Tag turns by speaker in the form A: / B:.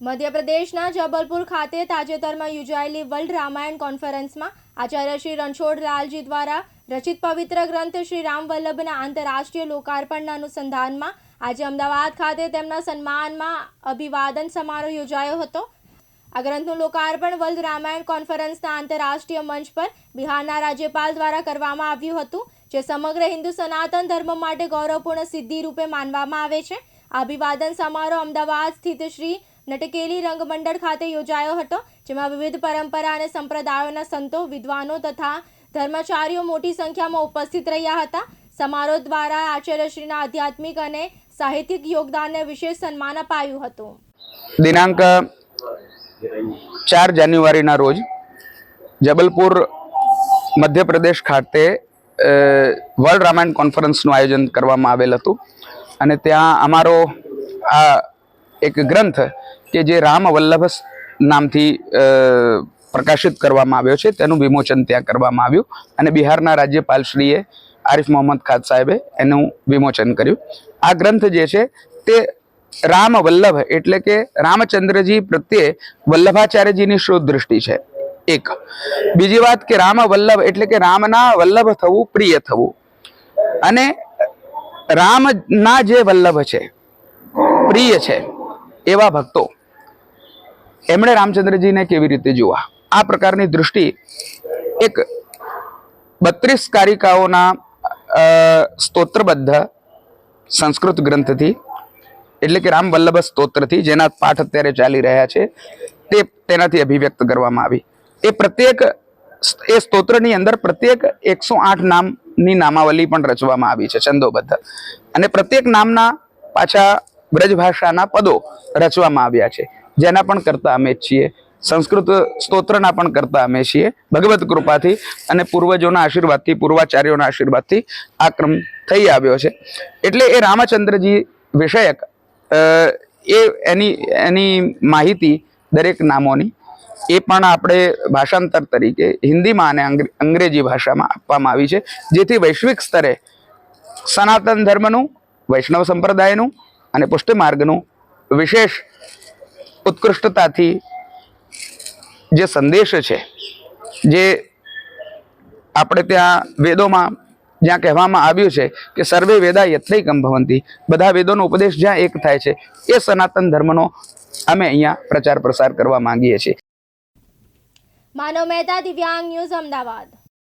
A: મધ્યપ્રદેશના જબલપુર ખાતે તાજેતરમાં યોજાયેલી વર્લ્ડ રામાયણ કોન્ફરન્સમાં આચાર્ય શ્રી રણછોડ લાલજી દ્વારા રચિત પવિત્ર ગ્રંથ શ્રી રામવલ્લભના આંતરરાષ્ટ્રીય લોકાર્પણના અનુસંધાનમાં આજે અમદાવાદ ખાતે તેમના સન્માનમાં અભિવાદન સમારોહ યોજાયો હતો. આ ગ્રંથનું લોકાર્પણ વર્લ્ડ રામાયણ કોન્ફરન્સના આંતરરાષ્ટ્રીય મંચ પર બિહારના રાજ્યપાલ દ્વારા કરવામાં આવ્યું હતું, જે સમગ્ર હિન્દુ સનાતન ધર્મ માટે ગૌરવપૂર્ણ સિદ્ધિ રૂપે માનવામાં આવે છે. અભિવાદન સમારોહ અમદાવાદ સ્થિત શ્રી નટકેલી રંગમંડળ ખાતે યોજાયો હતો, જેમાં વિવિધ પરંપરા અને સંપ્રદાયોના સંતો, વિદ્વાનો તથા ધર્મચારીઓ મોટી સંખ્યામાં ઉપસ્થિત રહ્યા હતા. સમારોહ દ્વારા આચાર્યશ્રીના આધ્યાત્મિક અને સાહિત્યિક યોગદાનને વિશેષ સન્માન અપાયું હતું.
B: દિનાંક ચાર જાન્યુઆરીના રોજ જબલપુર મધ્યપ્રદેશ ખાતે વર્લ્ડ રામાયણ કોન્ફરન્સનું આયોજન કરવામાં આવેલ હતું. અને ત્યાં અમારો આ એક ગ્રંથ કે જે રામ વલ્લભ નામથી પ્રકાશિત કરવામાં આવ્યો છે. તેનું વિમોચન ત્યાં કરવામાં આવ્યું અને બિહારના રાજ્યપાલશ્રીએ આરિફ મોહમ્મદ ખાન સાહેબે એનું વિમોચન કર્યું. આ ગ્રંથ જે છે તે રામ વલ્લભ એટલે કે રામચંદ્રજી પ્રત્યે વલ્લભાચાર્યજીની શુદ્ધ દૃષ્ટિ છે. એક. બીજી વાત કે રામ વલ્લભ એટલે કે રામના વલ્લભ થવું પ્રિય થવું. અને રામના જે વલ્લભ છે, પ્રિય છે એવા ભક્તો એમણે રામચંદ્રજીને કેવી રીતે જોવા આ પ્રકારની દૃષ્ટિ એક બત્રીસ કારિકાઓના સ્તોત્રબદ્ધ સંસ્કૃત ગ્રંથથી, એટલે કે રામ વલ્લભ સ્તોત્રથી, જેના પાઠ અત્યારે ચાલી રહ્યા છે, તે તેનાથી અભિવ્યક્ત કરવામાં આવી. એ પ્રત્યેક એ સ્તોત્રની અંદર પ્રત્યેક એકસો આઠ નામની નામાવલી પણ રચવામાં આવી છે, છંદોબદ્ધ. અને પ્રત્યેક નામના પાછા બ્રજ ભાષાના પદો રચવામાં આવ્યા છે. જેના પણ કરતા અમે છીએ. સંસ્કૃત સ્તોત્રના પણ કરતા અમે છીએ. ભગવત કૃપાથી અને પૂર્વજોના આશીર્વાદથી, પૂર્વાચાર્યોના આશીર્વાદથી આ ક્રમ થઈ આવ્યો છે. એટલે એ રામચંદ્રજી વિષયક એ એની એની માહિતી દરેક નામોની. એ પણ આપણે ભાષાંતર તરીકે હિન્દીમાં અને અંગ્રેજી ભાષામાં આપવામાં આવી છે. જેથી વૈશ્વિક સ્તરે સનાતન ધર્મનું, વૈષ્ણવ સંપ્રદાયનું અને પુષ્ટિ માર્ગનું વિશેષ ઉત્કૃષ્ટતાથી જે સંદેશ છે, જે આપણે ત્યાં વેદોમાં જ્યાં કહેવામાં આવ્યું છે કે સર્વે વેદા યત્નૈકમ કંભવંતી બધા વેદોનો ઉપદેશ જ્યાં એક થાય છે, એ સનાતન ધર્મનો અમે અહીંયા પ્રચાર પ્રસાર કરવા માંગીએ છીએ.
A: માનવ મહેતા દિવ્યાંગ ન્યૂઝ અમદાવાદ.